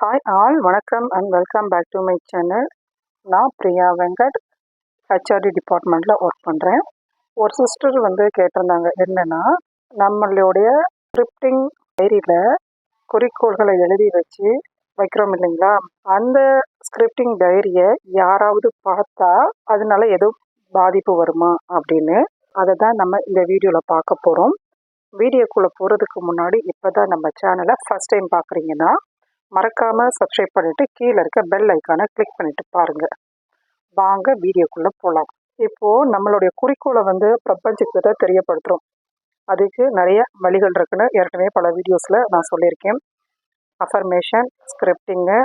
Hi all வணக்கம் and welcome back to my channel நான் Priya Venkat HRD டிபார்ட்மெண்ட்டில் ஒர்க் பண்ணுறேன் ஒரு சிஸ்டர் வந்து கேட்டிருந்தாங்க என்னென்னா நம்மளுடைய ஸ்கிரிப்டிங் டைரியில் குறிக்கோள்களை எழுதி வச்சு வைக்கிறோம் இல்லைங்களா? அந்த ஸ்கிரிப்டிங் டைரியை யாராவது பார்த்தா அதனால எதுவும் பாதிப்பு வருமா அப்படின்னு அதை தான் நம்ம இந்த வீடியோவில் பார்க்க போகிறோம் வீடியோக்குள்ளே போகிறதுக்கு முன்னாடி இப்போ தான் நம்ம சேனலை ஃபஸ்ட் டைம் பார்க்குறீங்கன்னா மறக்காமல் சப்ஸ்கிரைப் பண்ணிவிட்டு கீழே இருக்க பெல் ஐக்கானை கிளிக் பண்ணிவிட்டு பாருங்கள் வாங்க வீடியோக்குள்ளே போகலாம் இப்போது நம்மளுடைய குறிக்கோளை வந்து பிரபஞ்சத்தை தெரியப்படுத்துகிறோம் அதுக்கு நிறைய வழிகள் இருக்குன்னு ஏற்கனவே பல வீடியோஸில் நான் சொல்லியிருக்கேன். அஃபர்மேஷன் ஸ்கிரிப்டிங்கு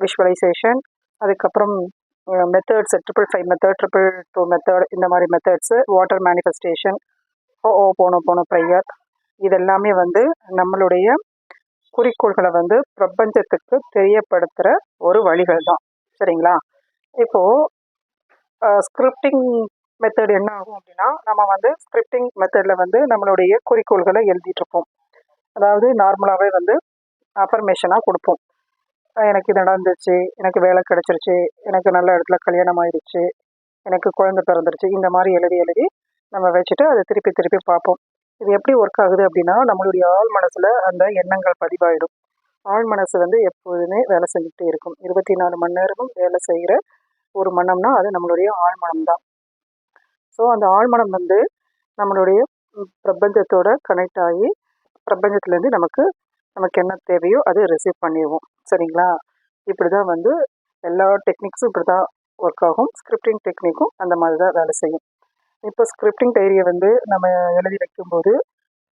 விஷுவலைசேஷன் அதுக்கப்புறம் methods triple five method triple two method இந்த மாதிரி மெத்தட்ஸு வாட்டர் மேனிஃபெஸ்டேஷன் ஓ ஓ போனோம் போனோம் ப்ரையர் இதெல்லாமே வந்து நம்மளுடைய குறிக்கோள்களை வந்து பிரபஞ்சத்துக்கு தெரியப்படுத்துகிற ஒரு வழிகள் தான் சரிங்களா இப்போது ஸ்கிரிப்டிங் மெத்தட் என்ன ஆகும் அப்படின்னா நம்ம வந்து ஸ்கிரிப்டிங் மெத்தடில் வந்து நம்மளுடைய குறிக்கோள்களை எழுதிட்டுருப்போம். அதாவது நார்மலாகவே வந்து அஃபர்மேஷனாக கொடுப்போம். எனக்கு இது நடந்துச்சு எனக்கு வேலை கிடச்சிருச்சு எனக்கு நல்ல இடத்துல கல்யாணம் ஆயிடுச்சு எனக்கு குழந்தை பிறந்துருச்சு இந்த மாதிரி எழுதி எழுதி நம்ம வச்சுட்டு அதை திருப்பி திருப்பி பார்ப்போம். இது எப்படி ஒர்க் ஆகுது அப்படின்னா நம்மளுடைய ஆள் மனசில் அந்த எண்ணங்கள் பதிவாயிடும். ஆள் மனசு வந்து எப்போதுமே வேலை செஞ்சுக்கிட்டே இருக்கும். இருபத்தி நாலு மணி நேரமும் வேலை செய்கிற ஒரு மனம்னா அது நம்மளுடைய ஆழ்மனம் தான் ஸோ அந்த ஆழ்மனம் வந்து நம்மளுடைய பிரபஞ்சத்தோட கனெக்ட் ஆகி பிரபஞ்சத்துலேருந்து நமக்கு நமக்கு என்ன தேவையோ அதை ரிசீவ் பண்ணிடுவோம். சரிங்களா? இப்படி தான் வந்து எல்லா டெக்னிக்ஸும் இப்படி தான் ஒர்க் ஆகும். ஸ்கிரிப்டிங் டெக்னிக்கும் அந்த மாதிரி தான் வேலை செய்யும். இப்போ ஸ்கிரிப்டிங் டைரியை வந்து நம்ம எழுதி வைக்கும்போது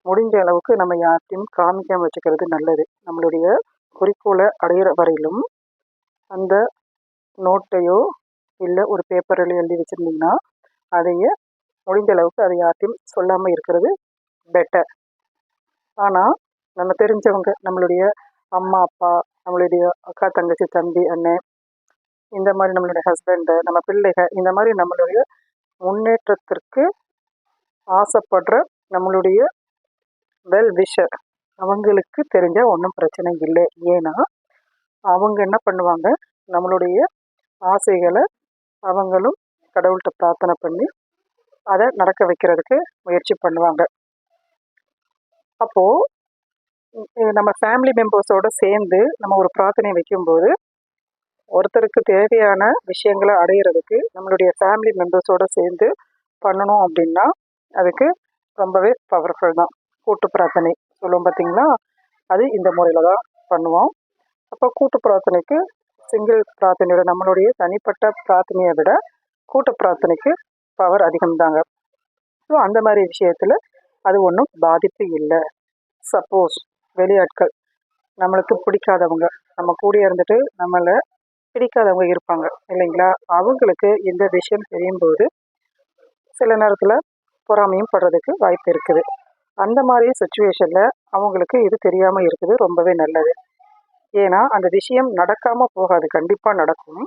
முடிஞ்ச அளவுக்கு நம்ம யார்ட்டையும் காமிக்காமல் வச்சுக்கிறது நல்லது. நம்மளுடைய குறிக்கோளை அடையிற வரையிலும் அந்த நோட்டையோ இல்லை ஒரு பேப்பரில் எழுதி வச்சுருந்தீங்கன்னா அதையே முடிஞ்ச அளவுக்கு அதை யார்ட்டையும் சொல்லாமல் இருக்கிறது பெட்டர் ஆனால் நம்ம தெரிஞ்சவங்க நம்மளுடைய அம்மா அப்பா நம்மளுடைய அக்கா தங்கச்சி தம்பி அண்ணன் இந்த மாதிரி நம்மளுடைய ஹஸ்பண்டு நம்ம பிள்ளைகள் இந்த மாதிரி நம்மளுடைய முன்னேற்றத்திற்கு ஆசைப்படுற நம்மளுடைய வெல் விஷர் அவங்களுக்கு தெரிஞ்சால் ஒன்றும் பிரச்சனை இல்லை. ஏன்னா அவங்க என்ன பண்ணுவாங்க? நம்மளுடைய ஆசைகளை அவங்களும் கடவுள்கிட்ட பிரார்த்தனை பண்ணி அதை நடக்க வைக்கிறதுக்கு முயற்சி பண்ணுவாங்க. அப்போது நம்ம ஃபேமிலி மெம்பர்ஸோடு சேர்ந்து நம்ம ஒரு பிரார்த்தனை வைக்கும்போது ஒருத்தருக்கு தேவையான விஷயங்களை அடையிறதுக்கு நம்மளுடைய ஃபேமிலி மெம்பர்ஸோடு சேர்ந்து பண்ணணும் அப்படின்னா அதுக்கு ரொம்பவே பவர்ஃபுல் தான். கூட்டு பிரார்த்தனை சொல்லுவோம் பார்த்தீங்களா? அது இந்த முறையில் தான் பண்ணுவோம். அப்போ கூட்டு பிரார்த்தனைக்கு சிங்கிள் பிரார்த்தனையோட நம்மளுடைய தனிப்பட்ட பிரார்த்தனையை விட கூட்டு பிரார்த்தனைக்கு பவர் அதிகம்தாங்க. ஸோ அந்த மாதிரி விஷயத்தில் அது ஒன்றும் பாதிப்பு இல்லை. சப்போஸ் வெளியாட்கள் நம்மளுக்கு பிடிக்காதவங்க நம்ம கூட இருந்துட்டு நம்மளை பிடிக்காதவங்க இருப்பாங்க இல்லைங்களா? அவங்களுக்கு இந்த விஷயம் தெரியும் போது சில நேரத்தில் பொறாமையும் படுறதுக்கு வாய்ப்பு இருக்குது. அந்த மாதிரி சுச்சுவேஷனில் அவங்களுக்கு இது தெரியாமல் இருக்குது ரொம்பவே நல்லது. ஏன்னா அந்த விஷயம் நடக்காமல் போகாது கண்டிப்பாக நடக்கும்.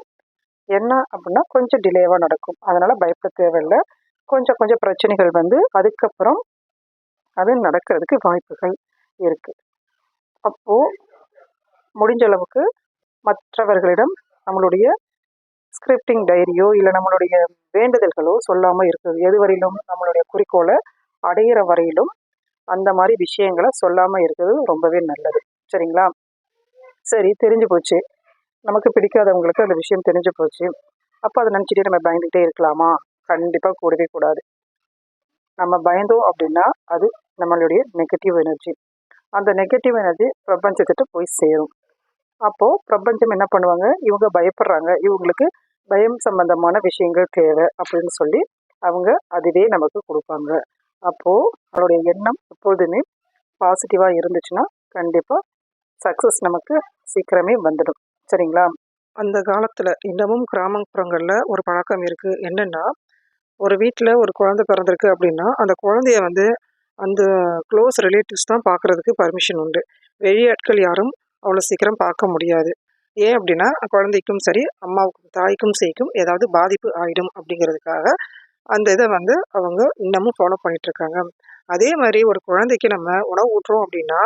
என்ன அப்படின்னா கொஞ்சம் டிலேவாக நடக்கும். அதனால் பயப்பட தேவையில்லை. கொஞ்சம் கொஞ்சம் பிரச்சனைகள் வந்து அதுக்கப்புறம் அது நடக்கிறதுக்கு வாய்ப்புகள் இருக்குது அப்போது முடிஞ்ச அளவுக்கு மற்றவர்களிடம் நம்மளுடைய ஸ்கிரிப்டிங் டைரியோ இல்லை நம்மளுடைய வேண்டுதல்களோ சொல்லாமல் இருக்குது. எது வரையிலும் நம்மளுடைய குறிக்கோளை அடையிற வரையிலும் அந்த மாதிரி விஷயங்களை சொல்லாமல் இருக்கிறது ரொம்பவே நல்லது. சரிங்களா? சரி தெரிஞ்சு போச்சு. நமக்கு பிடிக்காதவங்களுக்கு அந்த விஷயம் தெரிஞ்சு போச்சு. அப்போ அதை நினச்சிட்டே நம்ம பயந்துகிட்டே இருக்கலாமா? கண்டிப்பாக கூடவே கூடாது. நம்ம பயந்தோம் அப்படின்னா அது நம்மளுடைய நெகட்டிவ் எனர்ஜி அந்த நெகட்டிவ் எனர்ஜி பிரபஞ்சத்திட்ட போய் சேரும். அப்போது பிரபஞ்சம் என்ன பண்ணுவாங்க? இவங்க பயப்படுறாங்க. இவங்களுக்கு பயம் சம்பந்தமான விஷயங்கள் தேவை அப்படின்னு சொல்லி அவங்க அதுவே நமக்கு கொடுப்பாங்க. அப்போது அவருடைய எண்ணம் எப்பொழுதுமே பாசிட்டிவாக இருந்துச்சுன்னா கண்டிப்பாக சக்ஸஸ் நமக்கு சீக்கிரமே வந்துடும். சரிங்களா? அந்த காலத்தில் இன்னமும் கிராமப்புறங்களில் ஒரு பழக்கம் இருக்குது என்னென்னா ஒரு வீட்டில் ஒரு குழந்தை பிறந்திருக்கு அப்படின்னா அந்த குழந்தைய வந்து அந்த க்ளோஸ் ரிலேட்டிவ்ஸ் தான் பார்க்குறதுக்கு பர்மிஷன் உண்டு. வெளியாட்கள் யாரும் அவ்வளோ சீக்கிரம் பார்க்க முடியாது. ஏன் அப்படின்னா குழந்தைக்கும் சரி அம்மாவுக்கும் தாய்க்கும் சேய்க்கும் ஏதாவது பாதிப்பு ஆகிடும் அப்படிங்கிறதுக்காக அந்த இதை வந்து அவங்க இன்னமும் ஃபாலோ பண்ணிகிட்ருக்காங்க அதே மாதிரி ஒரு குழந்தைக்கு நம்ம உணவு ஊட்டுறோம் அப்படின்னா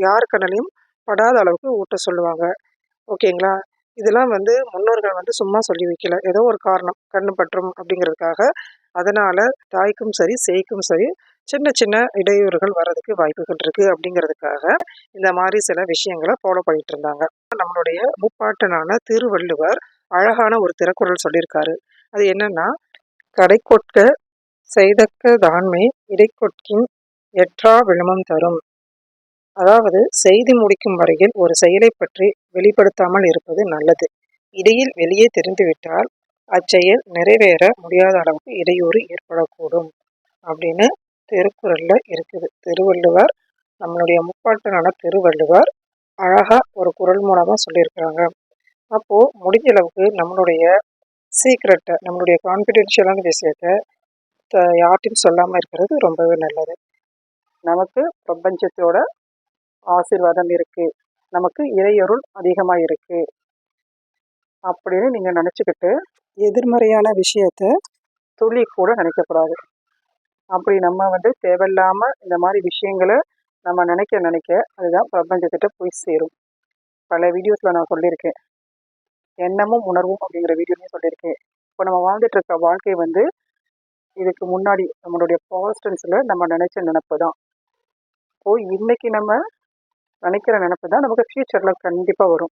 யார் கண்ணிலையும் படாத அளவுக்கு ஊட்ட சொல்லுவாங்க. ஓகேங்களா? இதெல்லாம் வந்து முன்னோர்கள் வந்து சும்மா சொல்லி வைக்கல. ஏதோ ஒரு காரணம் கண்ணு பற்றும் அப்படிங்கிறதுக்காக. அதனால் தாய்க்கும் சரி சேய்க்கும் சரி சின்ன சின்ன இடையூறுகள் வர்றதுக்கு வாய்ப்புகள் இருக்குது அப்படிங்கிறதுக்காக இந்த மாதிரி சில விஷயங்களை ஃபாலோ பண்ணிட்டு இருந்தாங்க. நம்மளுடைய முப்பாட்டனான திருவள்ளுவர் அழகான ஒரு திறக்குறள் சொல்லியிருக்காரு. அது என்னன்னா கடைக்கொட்க செய்தக்க தான்மை இடைக்கொட்கின் எற்றா விழுமம் தரும். அதாவது செய்து முடிக்கும் வரையில் ஒரு செயலை பற்றி வெளிப்படுத்தாமல் இருப்பது நல்லது. இடையில் வெளியே தெரிந்துவிட்டால் அச்செயல் நிறைவேற முடியாத அளவுக்கு இடையூறு ஏற்படக்கூடும் அப்படின்னு திருக்குறளில் இருக்குது. திருவள்ளுவர் நம்மளுடைய முப்பாட்டனான திருவள்ளுவர் அழகாக ஒரு குரல் மூலமாக சொல்லியிருக்கிறாங்க. அப்போது முடிஞ்ச அளவுக்கு நம்மளுடைய சீக்ரெட்டை நம்மளுடைய கான்ஃபிடென்ஷியலான விஷயத்த யார்ட்டையும் சொல்லாமல் இருக்கிறது ரொம்பவே நல்லது. நமக்கு பிரபஞ்சத்தோட ஆசீர்வாதம் இருக்குது நமக்கு இறையொருள் அதிகமாக இருக்குது அப்படின்னு நீங்கள் நினச்சிக்கிட்டு எதிர்மறையான விஷயத்த துளி கூட நினைக்கக்கூடாது. அப்படி நம்ம வந்து தேவையில்லாமல் இந்த மாதிரி விஷயங்களை நம்ம நினைக்க நினைக்க அதுதான் பிரபஞ்சத்திட்ட போய் சேரும். பல வீடியோஸில் நான் சொல்லியிருக்கேன். எண்ணமும் உணர்வும் அப்படிங்கிற வீடியோலையும் சொல்லியிருக்கேன். இப்போ நம்ம வாழ்ந்துட்டு இருக்க வாழ்க்கை வந்து இதுக்கு முன்னாடி நம்மளுடைய பாஸ்டன்ஸில் நம்ம நினச்ச நினப்பு தான். இப்போது இன்றைக்கி நம்ம நினைக்கிற நினப்பு தான் நமக்கு ஃப்யூச்சரில் கண்டிப்பாக வரும்.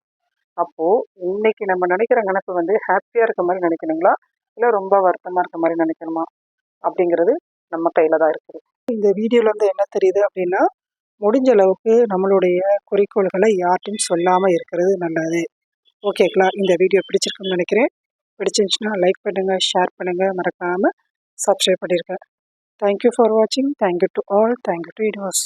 அப்போது இன்னைக்கு நம்ம நினைக்கிற நினப்பு வந்து ஹாப்பியாக இருக்க மாதிரி நினைக்கணுங்களா? இல்லை ரொம்ப வருத்தமாக இருக்க மாதிரி நினைக்கணுமா? அப்படிங்கிறது நம்ம கையில் தான் இருக்குது. இந்த வீடியோவில் வந்து என்ன தெரியுது அப்படின்னா முடிஞ்ச அளவுக்கு நம்மளுடைய குறிக்கோள்களை யார்ட்டையும் சொல்லாமல் இருக்கிறது நல்லது. ஓகேங்களா இந்த வீடியோ பிடிச்சிருக்குன்னு நினைக்கிறேன். பிடிச்சிருந்துச்சுன்னா லைக் பண்ணுங்கள் ஷேர் பண்ணுங்கள் மறக்காமல் சப்ஸ்கிரைப் பண்ணியிருக்கேன் தேங்க்யூ ஃபார் வாட்சிங் thank you to all thank you to universe